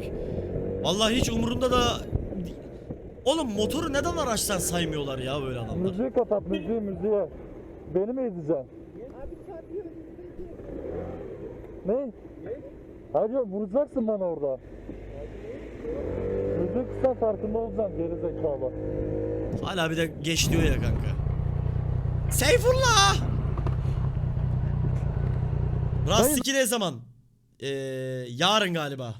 koy. Vallahi hiç umurunda da Oğlum motoru neden araçtan saymıyorlar ya böyle adamlar? Müziği kapat müziği müziği. Beni mi ezeceksin? Ne? Hadi vuracaksın bana orada. Müziği kısa farkında olacaksın gerizekalı. Hala bir de geç diyor ya kanka. Seyfullah! Rastiki ne zaman? Ee, yarın galiba.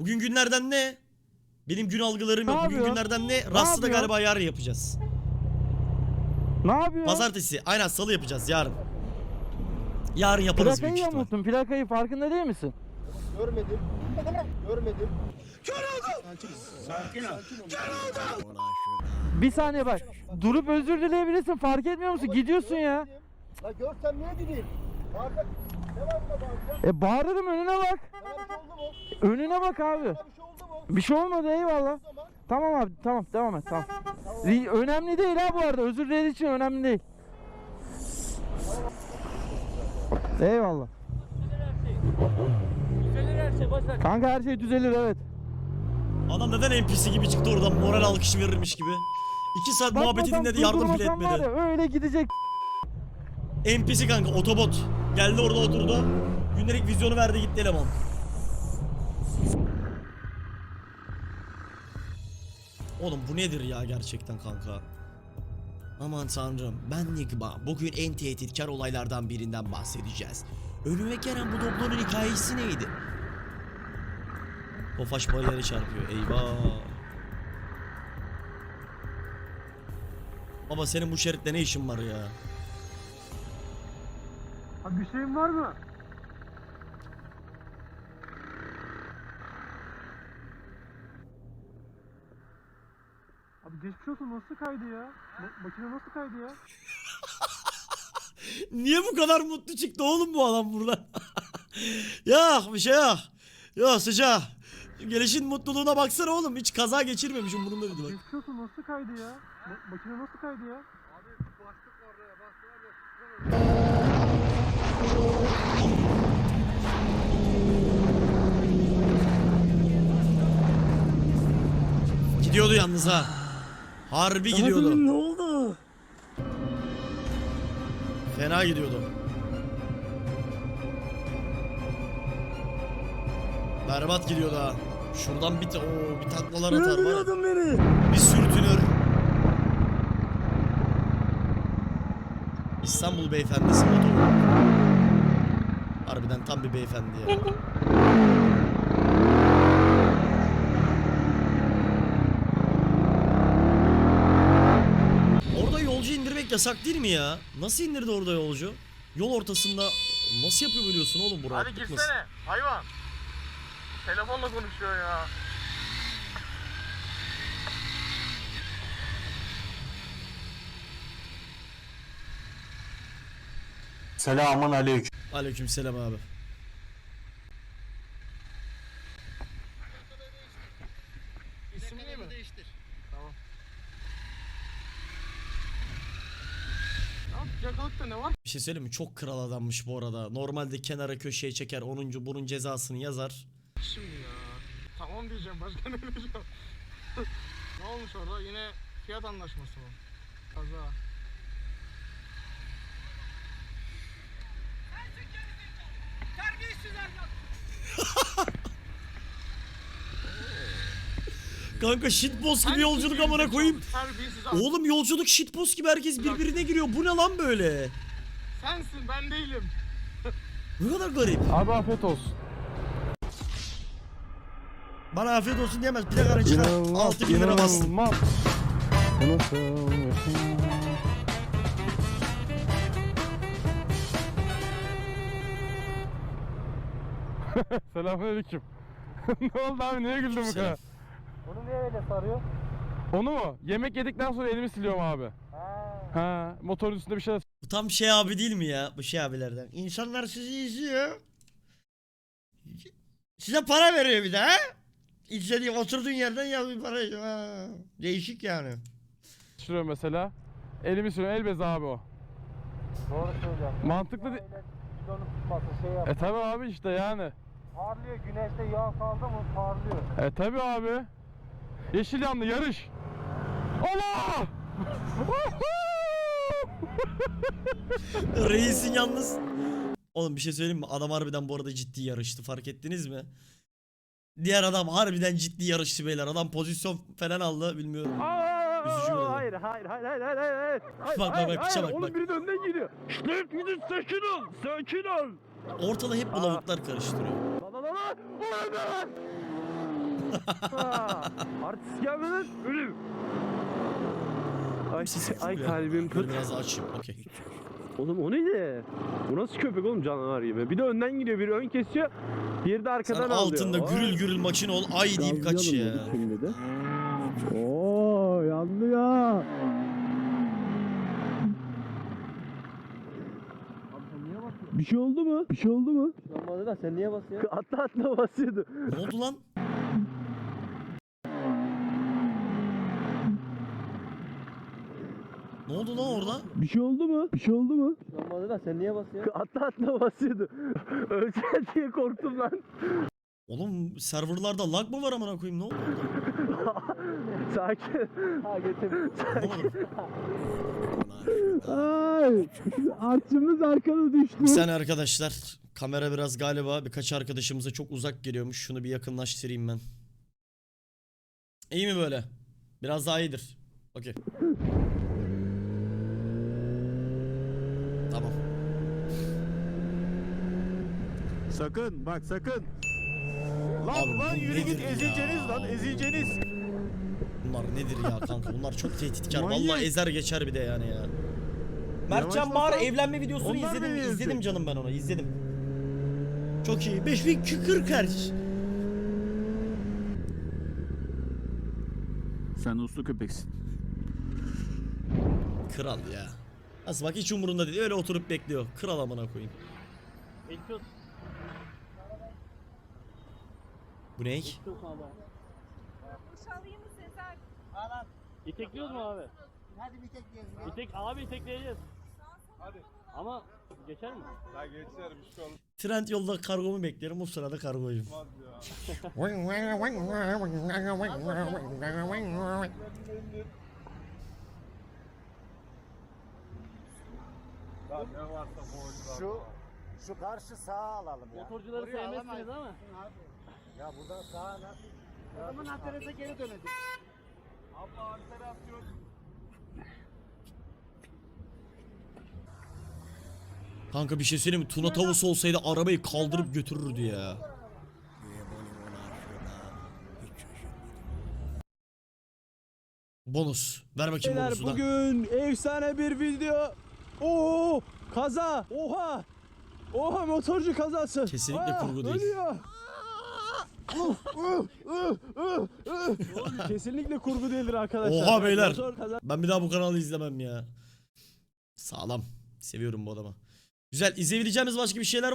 Bugün günlerden ne? Benim gün algılarım Ne yok. Bugün yapıyor? günlerden ne? Rastı da yapıyor? galiba yarın yapacağız. Ne yapıyor? Pazartesi. Aynen salı yapacağız yarın. Yarın yaparız büyük Plakayı ihtimal. unuttun. Plakayı farkında değil misin? Görmedim. Görmedim. Bir saniye bak. Durup özür dileyebilirsin. Fark etmiyor musun? Gidiyorsun ya. La görsem niye gideyim? Arka... E bağırırım önüne bak. Şey? Önüne bak abi. Bir şey şey olmadı eyvallah. Tamam abi tamam devam et tamam. Önemli değil ha bu arada özür dilediği için önemli değil. Eyvallah. Kanka her şey düzelir evet. Adam neden NPC gibi çıktı oradan moral alkışı verirmiş gibi. İki saat muhabbeti Bakmadan dinledi yardım bile durdurmasan var etmedi. ya, öyle gidecek. NPC kanka otobot. Geldi orada oturdu. Gündelik vizyonu verdi gitti eleman. Oğlum bu nedir ya gerçekten kanka? Aman tanrım ben Nigma. Bugün en tehditkar olaylardan birinden bahsedeceğiz. Önüme gelen bu doblonun hikayesi neydi? Tofaş bariyeri çarpıyor eyvah. Baba senin bu şeritte ne işin var ya? Abi bir şeyin var mı? Abi geçmiş olsun nasıl kaydı ya? Ma- makine nasıl kaydı ya? Niye bu kadar mutlu çıktı oğlum bu adam buradan? ya bir şey yok. Ya sıcağı. Gelişin mutluluğuna baksana oğlum. Hiç kaza geçirmemişim bunun da bir de bak. Geçmiş olsun nasıl kaydı ya? Ma- makine nasıl kaydı ya? Gidiyordu yalnız ha. Harbi gidiyordu. ne oldu? Fena gidiyordu. Berbat gidiyordu ha. Şuradan bir, ta- Oo, bir taklalar atar var. beni. Bir sürtünür. İstanbul beyefendisi motoru. Harbiden tam bir beyefendi ya. Orada yolcu indirmek yasak değil mi ya? Nasıl indirdi orada yolcu? Yol ortasında nasıl yapıyor biliyorsun oğlum bu Hadi rahatlık nasıl? girsene hayvan. Telefonla konuşuyor ya. Selamun aleyküm. Aleykümselam abi. İsmini mi? Değiştir. Tamam. Ya yakalıkta ne var? Bir şey söyleyeyim mi? Çok kral adammış bu arada. Normalde kenara köşeye çeker 10. bunun cezasını yazar. Şimdi ya. Tamam diyeceğim başka ne diyeceğim? ne olmuş orada? Yine fiyat anlaşması mı? Kaza. Kanka shitpost gibi yolculuk amına koyayım. Oğlum yolculuk shitpost gibi herkes birbirine giriyor. Bu ne lan böyle? Sensin ben değilim. Ne kadar garip. Abi afiyet olsun. Bana afiyet olsun diyemez. Plakanı çıkar. 6 bin lira bastım. inanılmaz. Bir? Selamünaleyküm. ne oldu abi niye güldün bu kadar? Onu niye öyle sarıyor? Onu mu? Yemek yedikten sonra elimi siliyorum abi. Ha, motorun üstünde bir şey Bu tam şey abi değil mi ya? Bu şey abilerden. İnsanlar sizi izliyor. Size para veriyor bir de ha? İzlediğin oturduğun yerden ya bir para. Ha. Değişik yani. sürüyorum mesela. Elimi siliyorum el bezi abi o. Doğru söylüyorsun. Mantıklı değil. Öyle bidonu şey yap. E tabi abi işte yani. Parlıyor güneşte yağ kaldı mı parlıyor. E tabi abi. Yeşil yandı yarış. Allah! Reisin yalnız. Oğlum bir şey söyleyeyim mi? Adam harbiden bu arada ciddi yarıştı. Fark ettiniz mi? Diğer adam harbiden ciddi yarıştı beyler. Adam pozisyon falan aldı bilmiyorum. Üzücü olay. Hayır hayır hayır hayır hayır hayır. hayır. Bak bak bak piçe bak Oğlum bak. biri de önden gidiyor. Şşt gidin sakin ol. Sakin ol. Ortalığı hep bu lavuklar karıştırıyor. Lan lan lan lan. Ulan lan. Ha, Artist gelme lan. Ölüm. Ay, ay kalbim pıt. biraz açayım. Okey. Oğlum o neydi? Bu nasıl köpek oğlum canavar gibi? Bir de önden gidiyor, biri ön kesiyor. Diğeri de Sen arkadan alıyor. altında gürül gürül makine ol. Ay deyip kaç ya. Şimdi de. Oo yandı ya. Bir şey oldu mu? Bir şey oldu mu? Olmadı da sen niye basıyorsun? Atla atla basıyordu. Ne oldu lan? Ne oldu lan orada? Bir şey oldu mu? Bir şey oldu mu? Olmadı da sen niye basıyorsun? Atla atla basıyordu. Öleceğim diye korktum lan. Oğlum serverlarda lag mı var amına koyayım ne oldu? Sakin. Ha getir. Anlamadım. Ay, artçımız arkada düştü. Bir saniye arkadaşlar. Kamera biraz galiba birkaç arkadaşımıza çok uzak geliyormuş. Şunu bir yakınlaştırayım ben. İyi mi böyle? Biraz daha iyidir. Okey. Tamam. Sakın bak sakın. Lan Abi lan bu yürü nedir git ya? ezileceğiniz lan ezileceğiniz. Bunlar nedir ya kanka? Bunlar çok tehditkar. Manyak. Vallahi ezer geçer bir de yani ya. Mertcan Bağır evlenme videosunu onlar izledim. beni izledim ezecek. canım ben onu. izledim. Çok iyi. 5040 Hz. Sen uslu köpeksin. Kral ya. Nasıl bak hiç umurunda değil. Öyle oturup bekliyor. Kral amına koyayım. Bu ne? Duş alayım mı Sezer? İtekliyoruz mu abi? Hadi bir tek diyelim. İtek abi itekleyeceğiz. Ama geçer mi? Trend yolda kargomu beklerim. O sırada kargoyum. Şu şu karşı sağa alalım ya. Motorcuları sevmezsiniz ama. Ya buradan sağa nasıl? Adamın Antalya'da geri dönedik. Kanka bir şey söyleyeyim mi? Tuna tavusu olsaydı arabayı kaldırıp götürürdü ya. Bonus. Ver bakayım Beyler bonusu da. bugün efsane bir video. Oo kaza. Oha. Oha motorcu kazası. Kesinlikle Aa, kurgu değil. Ölüyor. Kesinlikle kurgu değildir arkadaşlar. Oha beyler. Ben bir daha bu kanalı izlemem ya. Sağlam. Seviyorum bu adamı. Güzel. İzleyebileceğimiz başka bir şeyler